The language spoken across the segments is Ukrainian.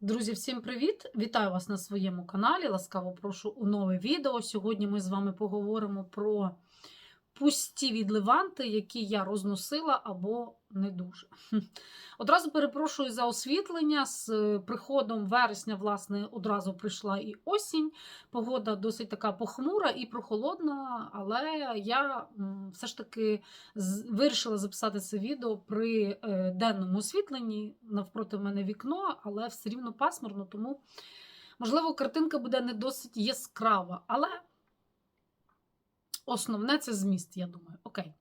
Друзі, всім привіт! Вітаю вас на своєму каналі. Ласкаво прошу у нове відео. Сьогодні ми з вами поговоримо про пусті відливанти, які я розносила або не дуже. Одразу перепрошую за освітлення. З е, приходом вересня, власне, одразу прийшла і осінь. Погода досить така похмура і прохолодна, але я все ж таки вирішила записати це відео при е, денному освітленні. Навпроти мене вікно, але все рівно пасмурно, тому, можливо, картинка буде не досить яскрава. Але основне це зміст, я думаю. Окей.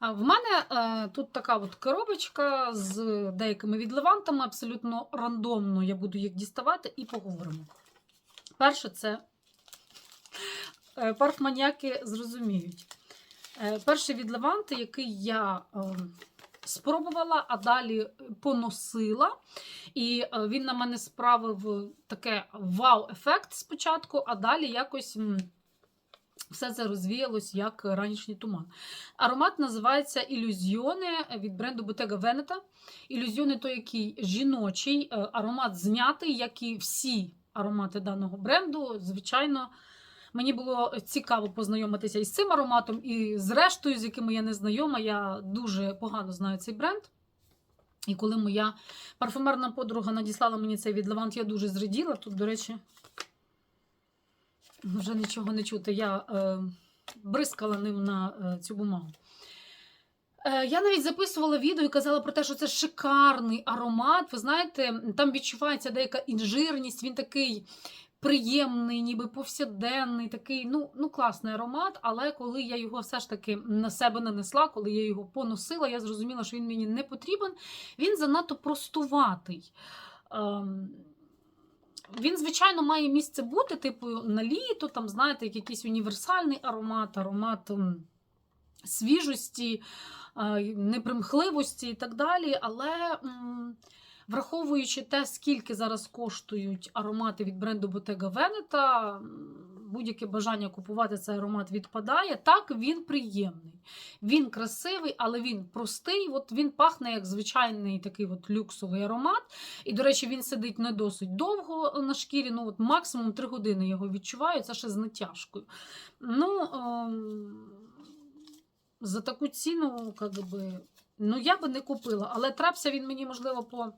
В мене е, тут така от коробочка з деякими відливантами, абсолютно рандомно я буду їх діставати і поговоримо. Перше, це е, парфманіяки зрозуміють. Е, перший відливант, який я е, спробувала, а далі поносила. І е, він на мене справив таке вау-ефект спочатку, а далі якось. Все це розвіялось як ранішній туман. Аромат називається Ілюзіони від бренду Bottega Veneta. Ілюзіони то який жіночий е, аромат знятий, як і всі аромати даного бренду. Звичайно, мені було цікаво познайомитися із цим ароматом, і з рештою, з якими я не знайома, я дуже погано знаю цей бренд. І коли моя парфумерна подруга надіслала мені цей від Левант, я дуже зраділа. Тут, до речі, вже нічого не чути. Я е, бризкала ним на е, цю бумагу. Е, я навіть записувала відео і казала про те, що це шикарний аромат. Ви знаєте, там відчувається деяка інжирність, він такий приємний, ніби повсякденний, такий ну, ну класний аромат. Але коли я його все ж таки на себе нанесла, коли я його поносила, я зрозуміла, що він мені не потрібен. Він занадто простуватий. Ем, він, звичайно, має місце бути, типу, на літо, там, знаєте, як якийсь універсальний аромат, аромат свіжості, непримхливості і так далі. Але враховуючи те, скільки зараз коштують аромати від бренду Bottega Veneta, будь-яке бажання купувати цей аромат відпадає. Так, він приємний. Він красивий, але він простий. От він пахне як звичайний такий от люксовий аромат. І, до речі, він сидить не досить довго на шкірі. Ну, от максимум 3 години його відчуваю, це ще з натяжкою. Ну, ем, за таку ціну, как би, ну, я би не купила, але трапся він мені, можливо, по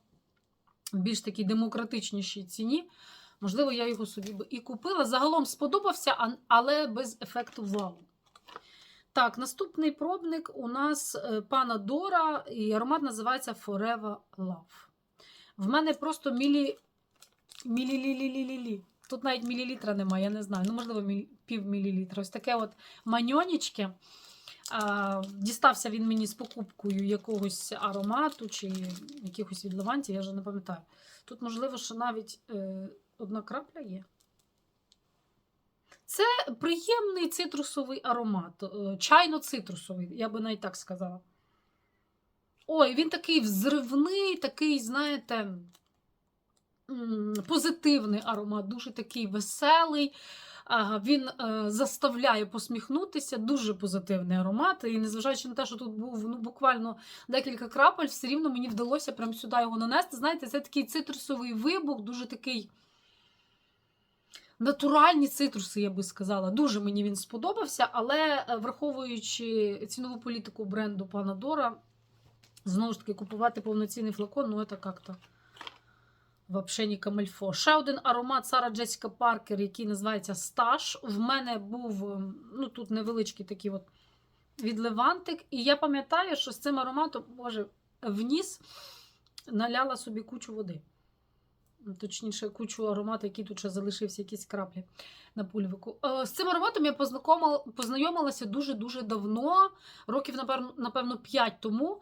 більш такій демократичнішій ціні. Можливо, я його собі би і купила. Загалом сподобався, але без ефекту вау. Так, наступний пробник у нас е, пана Дора, і аромат називається Forever Love. В мене просто мілі... мілі-лі-лі-лі-лі. Тут навіть мілілітра немає, я не знаю. Ну, можливо, мілі... пів мілілітра. Ось таке от маньонічке. А, дістався він мені з покупкою якогось аромату чи якихось відливантів, я вже не пам'ятаю. Тут, можливо, що навіть е, одна крапля є. Це приємний цитрусовий аромат, е, чайно-цитрусовий, я би навіть так сказала. Ой, він такий взривний, такий, знаєте, позитивний аромат, дуже такий веселий. Він е, заставляє посміхнутися, дуже позитивний аромат. І незважаючи на те, що тут був ну, буквально декілька крапель, все рівно мені вдалося прямо сюди його нанести. Знаєте, це такий цитрусовий вибух, дуже такий натуральні цитруси, я би сказала. Дуже мені він сподобався, але е, враховуючи цінову політику бренду пана Дора, знову ж таки, купувати повноцінний флакон, ну це як-то. Вообще не камельфо. Ще один аромат Сара Джесіка Паркер, який називається Стаж. В мене був ем, ну тут невеличкий такий от відливантик. І я пам'ятаю, що з цим ароматом, боже, вніс наляла собі кучу води. Точніше, кучу аромату, який тут ще залишився, якісь краплі на пульвику. Е, З цим ароматом я познайомилася дуже-дуже давно, років, напевно, напевно, 5 тому,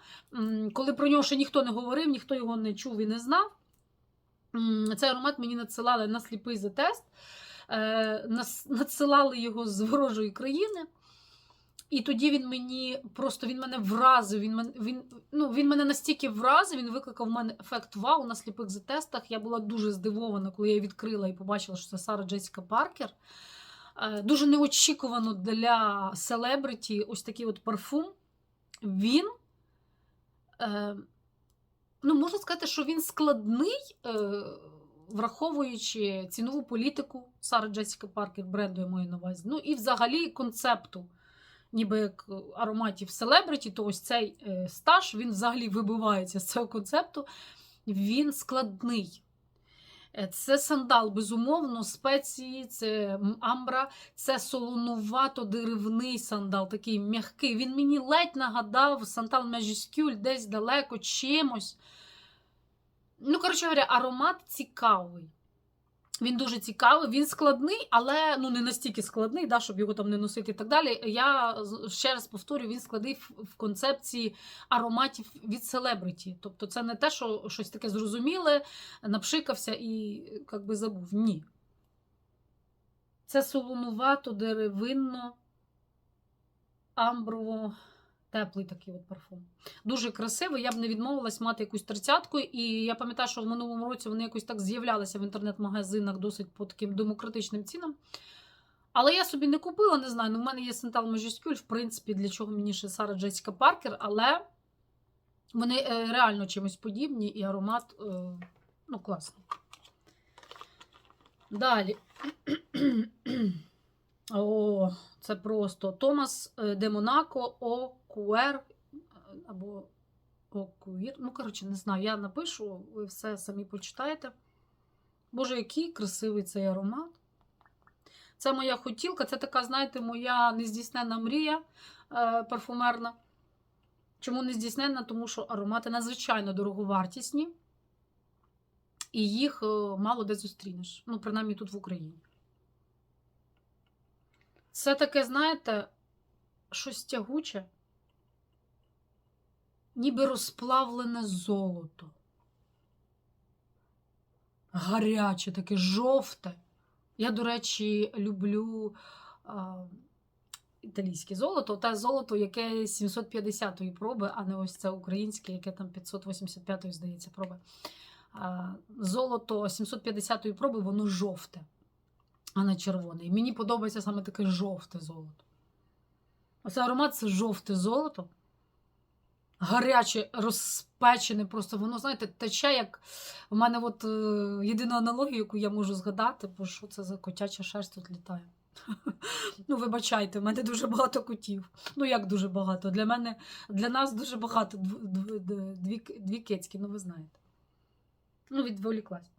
коли про нього ще ніхто не говорив, ніхто його не чув і не знав. Цей аромат мені надсилали на сліпий затест. Е, Надсилали його з ворожої країни. І тоді він мені просто він мене вразив. Він мен, він, ну, він мене настільки вразив, він викликав в мене ефект вау на сліпих затестах. Я була дуже здивована, коли я відкрила і побачила, що це Сара Джесіка Паркер. Е, Дуже неочікувано для селебриті ось такий от парфум. Він. Е, ну, можна сказати, що він складний. Е, враховуючи цінову політику Сари Джесіка Паркер, бренду я маю на увазі, ну і взагалі концепту, ніби як ароматів селебриті, то ось цей е, стаж він взагалі вибивається з цього концепту. Він складний. Е, Це сандал, безумовно, спеції, це амбра, це солонувато-деревний сандал, такий м'який. Він мені ледь нагадав сандал Majuscule десь далеко чимось. Ну, коротше говоря, аромат цікавий. Він дуже цікавий, він складний, але ну, не настільки складний, да, щоб його там не носити і так далі. Я ще раз повторю, він складний в, концепції ароматів від селебриті. Тобто це не те, що щось таке зрозуміле, напшикався і як би забув. Ні. Це солонувато, деревинно, амброво, теплий такий от парфум. Дуже красивий. Я б не відмовилась мати якусь тридцятку. І я пам'ятаю, що в минулому році вони якось так з'являлися в інтернет-магазинах досить по таким демократичним цінам. Але я собі не купила, не знаю. Ну, в мене є Сентал Majuscule, в принципі, для чого мені ще Сара Джесіка Паркер, але вони е, реально чимось подібні, і аромат е, ну, класний. Далі. О, це просто Томас е, де Монако Окуер або Окуїр. Ну, коротше, не знаю, я напишу, ви все самі почитаєте. Боже, який красивий цей аромат. Це моя хотілка, це така, знаєте, моя нездійсненна мрія е, парфумерна. Чому не здійсненна? Тому що аромати надзвичайно дороговартісні, і їх е, мало де зустрінеш. Ну, принаймні тут в Україні. Це таке, знаєте, щось тягуче, ніби розплавлене золото. Гаряче, таке жовте. Я, до речі, люблю а, італійське золото. Те золото, яке 750-ї проби, а не ось це українське, яке там 585-ї, здається, проби. А, золото 750-ї проби, воно жовте, а не червоне. І мені подобається саме таке жовте золото. Оце аромат це жовте золото. Гаряче, розпечене, просто воно, знаєте, тече, як у мене от е, єдина аналогія, яку я можу згадати, бо що це за котяча шерсть тут літає. Ну, вибачайте, в мене дуже багато котів. Ну, як дуже багато? Для мене, для нас дуже багато дв- дв- дві, к- дві кицькі, ну ви знаєте. Ну, відволіклась.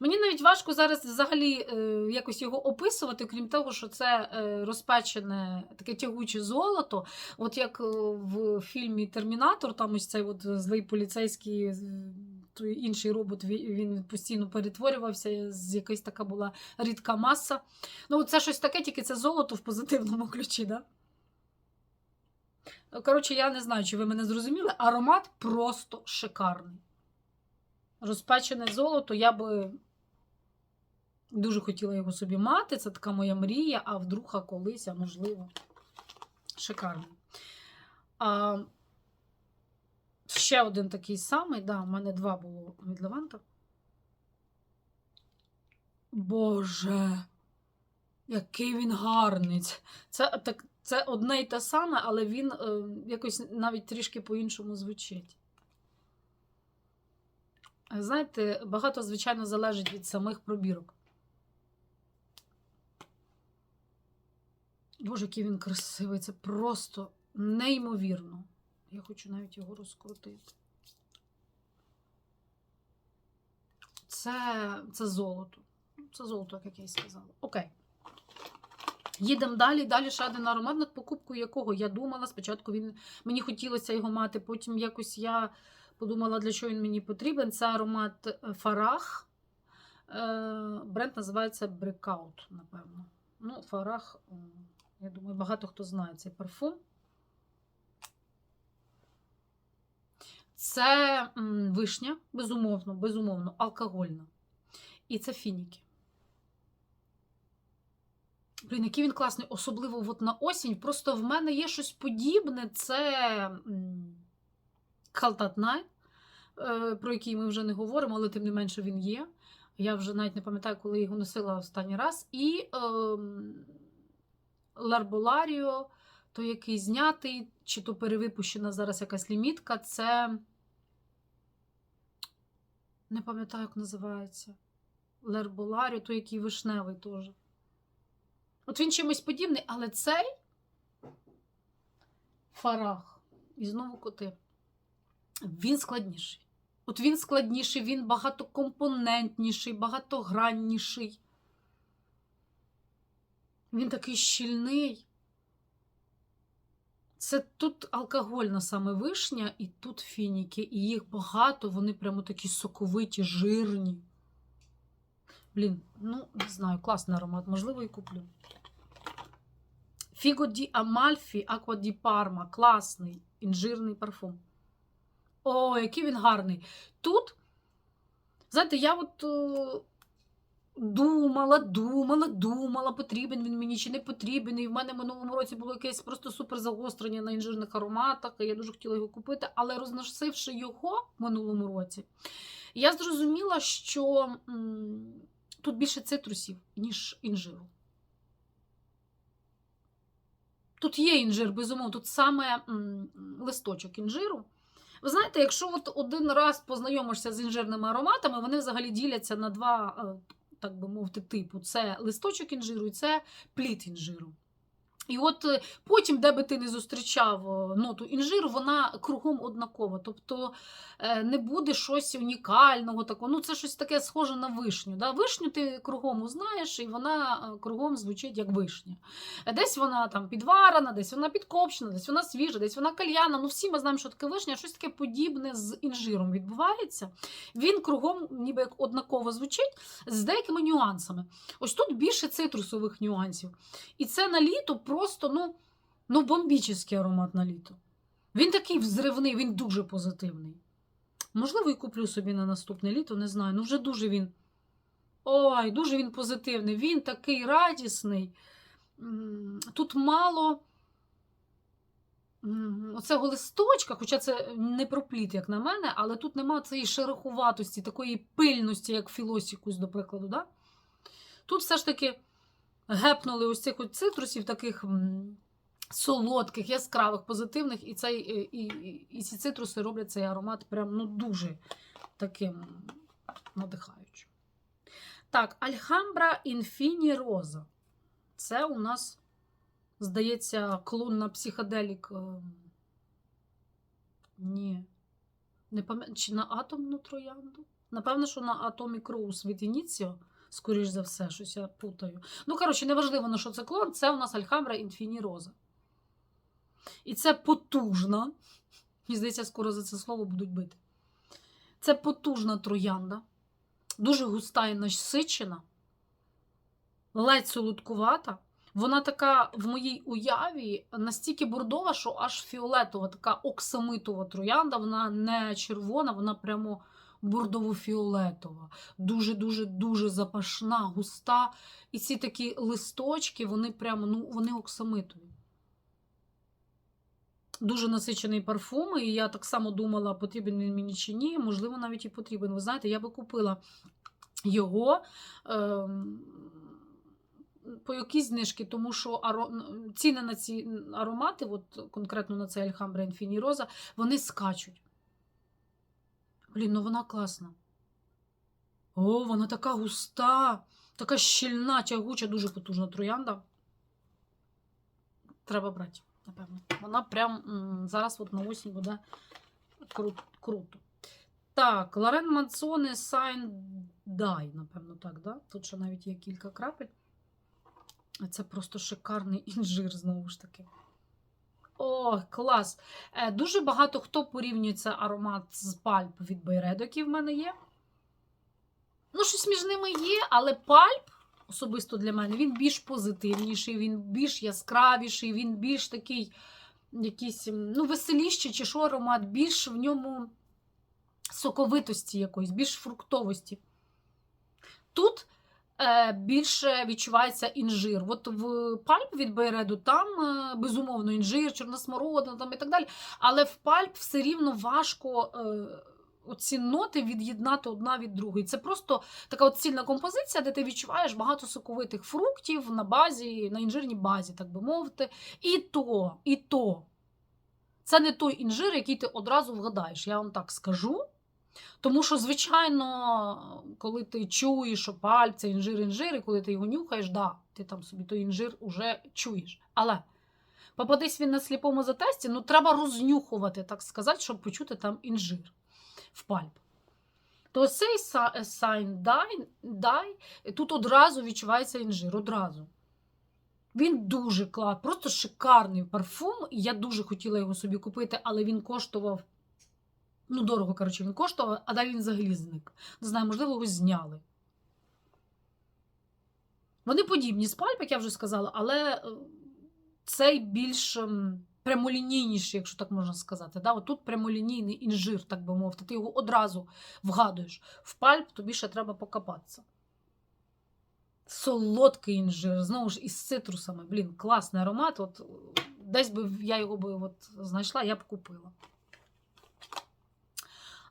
Мені навіть важко зараз взагалі е, якось його описувати, крім того, що це е, розпечене таке тягуче золото. От як е, в фільмі Термінатор, там ось цей от злий поліцейський, той інший робот, він, постійно перетворювався, з якась така була рідка маса. Ну, це щось таке, тільки це золото в позитивному ключі, да? Коротше, я не знаю, чи ви мене зрозуміли. Аромат просто шикарний. Розпечене золото, я би дуже хотіла його собі мати. Це така моя мрія, а вдруг а колись, а можливо. Шикарний. А, ще один такий самий, да, у мене два було від Леванта. Боже, який він гарний. Це, так, це одне й те саме, але він е, якось навіть трішки по-іншому звучить. Знаєте, багато, звичайно, залежить від самих пробірок. Боже, який він красивий, це просто неймовірно. Я хочу навіть його розкрутити. Це, це золото. Це золото, як я й сказала. Окей. Їдемо далі. Далі ще один аромат, над покупкою якого я думала. Спочатку він мені хотілося його мати, потім якось я подумала, для чого він мені потрібен. Це аромат е, Фарах. Е, Бренд називається Breakout, напевно. Ну, Фарах, я думаю, багато хто знає цей парфум. Це вишня, безумовно, безумовно, алкогольна. І це фініки. Блін, який він класний, особливо от на осінь. Просто в мене є щось подібне. Це Night, е, про який ми вже не говоримо, але тим не менше він є. Я вже навіть не пам'ятаю, коли його носила останній раз. І ем, Ларболаріо, той, який знятий, чи то перевипущена зараз якась лімітка, це Не пам'ятаю, як називається. Лерболаріо, той, який вишневий теж. От він чимось подібний, але цей фарах. І знову коти. Він складніший. От він складніший, він багатокомпонентніший, багатогранніший. Він такий щільний. Це тут алкогольна саме вишня, і тут фініки, і їх багато, вони прямо такі соковиті, жирні. Блін, ну, не знаю, класний аромат, можливо, і куплю. Фіго ді Амальфі, Аква ді Парма. Класний, інжирний парфум. О, який він гарний. Тут, знаєте, я от е, думала, думала, думала, потрібен він мені чи не потрібен. І в мене в минулому році було якесь просто супер загострення на інжирних ароматах, і я дуже хотіла його купити, але розносивши його в минулому році, я зрозуміла, що тут більше цитрусів, ніж інжиру. Тут є інжир, безумовно, тут саме листочок інжиру. Ви знаєте, якщо от один раз познайомишся з інжирними ароматами, вони взагалі діляться на два, е, так би мовити, типу: це листочок інжиру і це плід інжиру. І от е, потім, де би ти не зустрічав е, ноту інжиру, вона кругом однакова. Тобто е, не буде щось унікального такого. Ну, це щось таке схоже на вишню. Да? Вишню ти кругом узнаєш, і вона кругом звучить як вишня. Десь вона там підварена, десь вона підкопчена, десь вона свіжа, десь вона кальяна. Ну, всі ми знаємо, що таке вишня, щось таке подібне з інжиром відбувається. Він кругом ніби як однаково звучить з деякими нюансами. Ось тут більше цитрусових нюансів. І це на літо просто ну, ну бомбічний аромат на літо. Він такий взривний, він дуже позитивний. Можливо, і куплю собі на наступне літо, не знаю. Ну, вже дуже він. Ой, дуже він позитивний. Він такий радісний. Тут мало оцього листочка, хоча це не про плід, як на мене, але тут немає цієї шерохуватості, такої пильності, як філосікус, до прикладу. Да? Тут все ж таки гепнули ось цих от цитрусів, таких солодких, яскравих, позитивних, і, цей, і, і, і ці цитруси роблять цей аромат прям ну, дуже таким надихаючим. Так, Альхамбра Інфіні Роза. Це у нас, здається, клон на психоделік. е, Ні. Не пам'ятаю, чи на атомну троянду? Напевно, що на Atomic Rose від Ініціо, скоріш за все, щось я путаю. Ну, коротше, неважливо, на що це клон, це у нас Альхамбра Інфіні Роза. І це потужна. Мені здається, скоро за це слово будуть бити. Це потужна троянда, дуже густа і насичена, ледь солодкувата. Вона така в моїй уяві настільки бордова, що аж фіолетова, така оксамитова троянда. Вона не червона, вона прямо бордово-фіолетова. Дуже-дуже дуже запашна, густа. І ці такі листочки, вони прямо ну, вони оксамитові. Дуже насичений парфум, і я так само думала, потрібен він мені чи ні. Можливо, навіть і потрібен. Ви знаєте, я би купила його. Ем по якійсь знижки, тому що ціни на ці аромати, от конкретно на цей Альхамбра Інфіні вони скачуть. Блін, ну вона класна. О, вона така густа, така щільна, тягуча, дуже потужна троянда. Треба брати, напевно. Вона прям зараз от на осінь буде кру... круто. Так, Лорен Мансоне Сайн Дай, напевно, так, да? Тут ще навіть є кілька крапель. Це просто шикарний інжир, знову ж таки. О, клас! Е, Дуже багато хто порівнює цей аромат з пальп від Байредо, який в мене є. Ну, щось між ними є, але пальп, особисто для мене, він більш позитивніший, він більш яскравіший, він більш такий якийсь, ну, веселіший, чи що аромат, більш в ньому соковитості якоїсь, більш фруктовості. Тут більше відчувається інжир. От в пальп від Байреду там е, безумовно інжир, чорносмородина там і так далі. Але в пальп все рівно важко е, оці ноти від'єднати одна від другої. Це просто така от цільна композиція, де ти відчуваєш багато соковитих фруктів на базі, на інжирній базі, так би мовити. І то, і то. Це не той інжир, який ти одразу вгадаєш. Я вам так скажу. Тому що, звичайно, коли ти чуєш, це інжир, інжир, і коли ти його нюхаєш, да, ти там собі той інжир уже чуєш. Але попадись він на сліпому затесті, ну треба рознюхувати, так сказати, щоб почути там інжир в пальп. То цей сайн дай, дай тут одразу відчувається інжир, одразу. Він дуже клас, просто шикарний парфум. Я дуже хотіла його собі купити, але він коштував. Ну, дорого, коротше, він коштував, а далі він взагалі зник. Не знаю, можливо, його зняли. Вони подібні з пальп, як я вже сказала, але е, цей більш ем, прямолінійніший, якщо так можна сказати. Да? От тут прямолінійний інжир, так би мовити, ти його одразу вгадуєш. В пальп тобі ще треба покопатися. Солодкий інжир, знову ж із цитрусами. Блін, класний аромат. От, десь би я його би от знайшла, я б купила.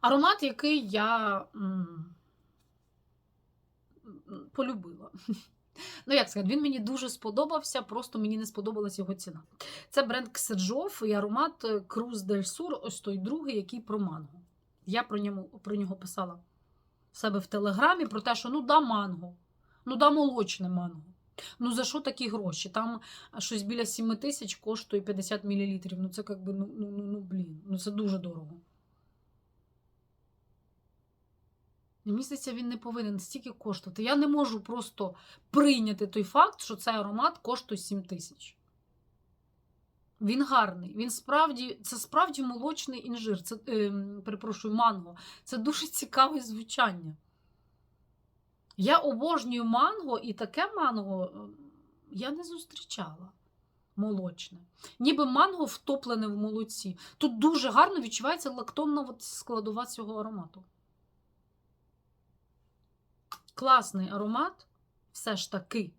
Аромат, який я м, полюбила. Ну, як сказати, він мені дуже сподобався, просто мені не сподобалась його ціна. Це бренд Ксержов і аромат Cruz del Sur, ось той другий, який про манго. Я про, ньому, про нього писала в себе в телеграмі про те, що ну да манго, ну да молочне манго. Ну за що такі гроші? Там щось біля 7 тисяч коштує 50 мл. Ну це як би, ну, ну, ну, ну блін, ну це дуже дорого. І Мені здається, він не повинен стільки коштувати. Я не можу просто прийняти той факт, що цей аромат коштує 7 тисяч. Він гарний. Він справді, Це справді молочний інжир. Це, е, перепрошую, манго. Це дуже цікаве звучання. Я обожнюю манго, і таке манго е, я не зустрічала. Молочне. Ніби манго втоплене в молоці. Тут дуже гарно відчувається лактонна складова цього аромату. Класний аромат, все ж таки,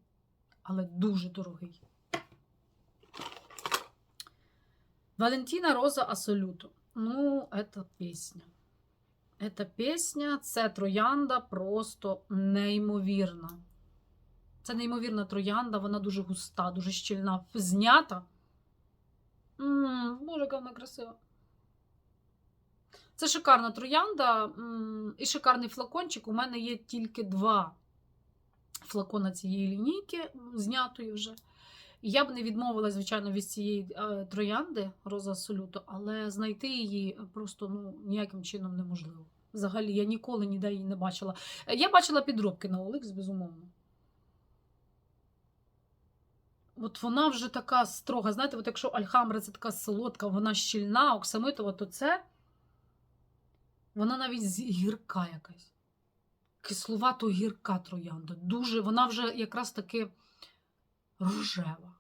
але дуже дорогий. Валентина Роза Асолюто. Ну, это пісня. Эта пісня, це троянда просто неймовірна. Це неймовірна троянда, вона дуже густа, дуже щільна, знята. М-м, Боже, яка вона красива. Це шикарна троянда і шикарний флакончик. У мене є тільки два флакона цієї лінійки, знятої вже. Я б не відмовилася, звичайно, від цієї е, троянди Роза Солюто, але знайти її просто ну, ніяким чином неможливо. Взагалі, я ніколи ніде її не бачила. Е, Я бачила підробки на OLX, безумовно. От вона вже така строга. Знаєте, от якщо Альхамбра це така солодка, вона щільна, оксамитова, то це вона навіть гірка якась. Кислувато гірка троянда. Дуже, вона вже якраз таки рожева.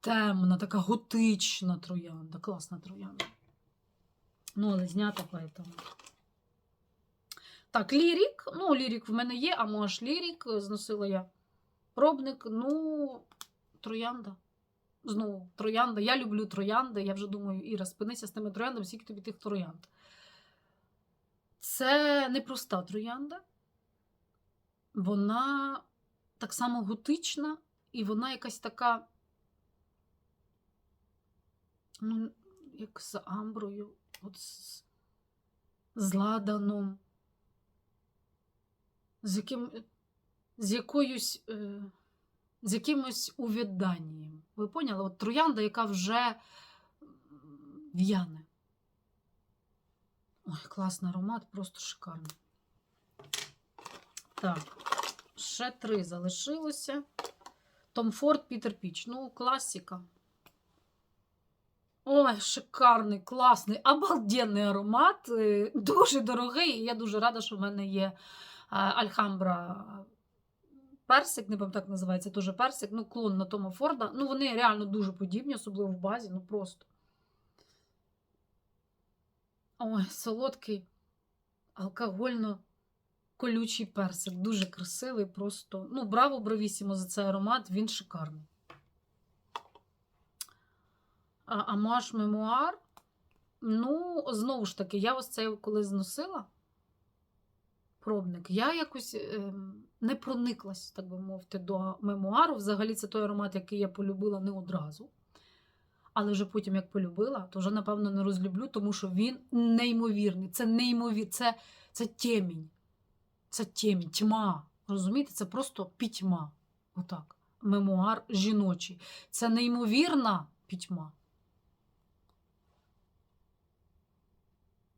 Темна, така готична троянда. Класна троянда. Ну, але знята поэтому. Так, лірік. Ну, лірік в мене є, а може лірік. Зносила я пробник. Ну, троянда. Знову троянда. Я люблю троянди. Я вже думаю, Іра, спинися з тими трояндами, скільки тобі тих троянд. Це непроста троянда. Вона так само готична, і вона якась така, ну, як з амброю, от з, з ладаном, з, яким, з якоюсь. Е, з якимось увяданням. Ви поняли? От троянда, яка вже в'яне. Ой, класний аромат, просто шикарний. Так, ще три залишилося. Том Форд, Пітер Піч. Ну, класика. Ой, шикарний, класний, обалденний аромат. е, Дуже дорогий. І я дуже рада, що в мене є е, Альхамбра персик, не пам'ятаю, як називається, теж персик, ну, клон на Тома Форда. Ну, вони реально дуже подібні, особливо в базі, ну просто. Ой, солодкий, алкогольно колючий персик. Дуже красивий, просто. Ну, браво, бравісімо за цей аромат, він шикарний. А Амаш Мемуар. Ну, знову ж таки, я ось це коли зносила пробник, я якось е, не прониклась, так би мовити, до мемуару. Взагалі, це той аромат, який я полюбила не одразу. Але вже потім, як полюбила, то вже, напевно, не розлюблю, тому що він неймовірний. Це неймовір, це, це темінь. Це темінь, тьма. Розумієте, це просто пітьма. Отак. Мемуар жіночий. Це неймовірна пітьма.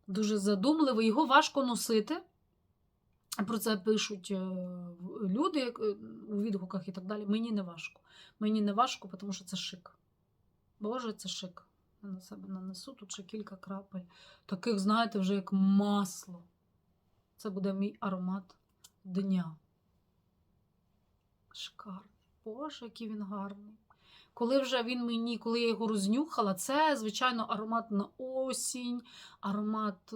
Дуже задумливий, його важко носити. Про це пишуть е, люди е, у відгуках і так далі. Мені не важко. Мені не важко, тому що це шик. Боже, це шик. Я на себе нанесу тут ще кілька крапель. Таких, знаєте, вже як масло. Це буде мій аромат дня. Шикарний. Боже, який він гарний. Коли вже він мені, коли я його рознюхала, це, звичайно, аромат на осінь, аромат.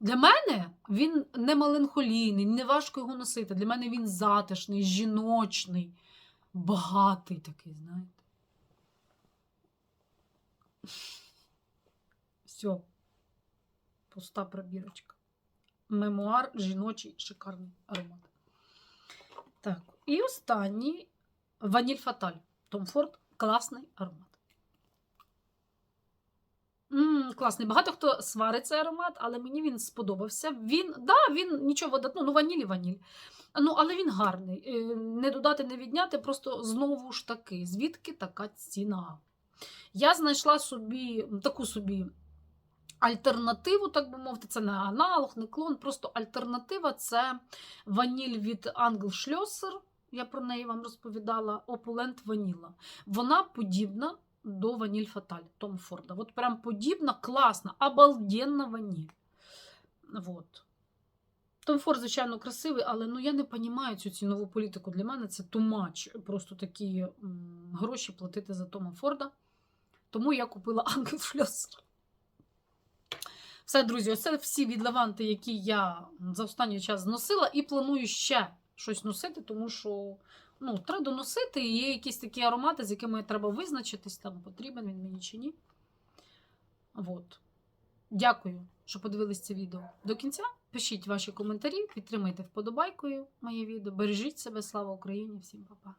Для мене він не меланхолійний, не важко його носити. Для мене він затишний, жіночний, багатий такий, знаєте. Все. Пуста пробірочка. Мемуар жіночий шикарний аромат. Так, і останній Ваніль Фаталь. Том Форд класний аромат. М класний. Багато хто сварить цей аромат, але мені він сподобався. Він, да, він нічого видатного, ну ваніль і ваніль. Ну, але він гарний. Е, Не додати, не відняти, просто знову ж таки, звідки така ціна? Я знайшла собі таку собі альтернативу, так би мовити, це не аналог, не клон, просто альтернатива це ваніль від Angel Schlosser. Я про неї вам розповідала. Opulent Vanilla. Вона подібна до ваніль Фаталь Том Форда. От прям подібна, класна, обалденна ваніль. Вот. Том Форд, звичайно, красивий, але ну, я не розумію цю цінову політику. Для мене це тумач. Просто такі м, гроші платити за Тома Форда. Тому я купила Ангел Шльосер. Все, друзі, оце всі відлаванти, які я за останній час зносила, і планую ще щось носити, тому що ну, треба доносити, і є якісь такі аромати, з якими треба визначитись, там потрібен він мені чи ні. От. Дякую, що подивились це відео до кінця. Пишіть ваші коментарі, підтримайте вподобайкою моє відео. Бережіть себе, слава Україні! Всім па-па!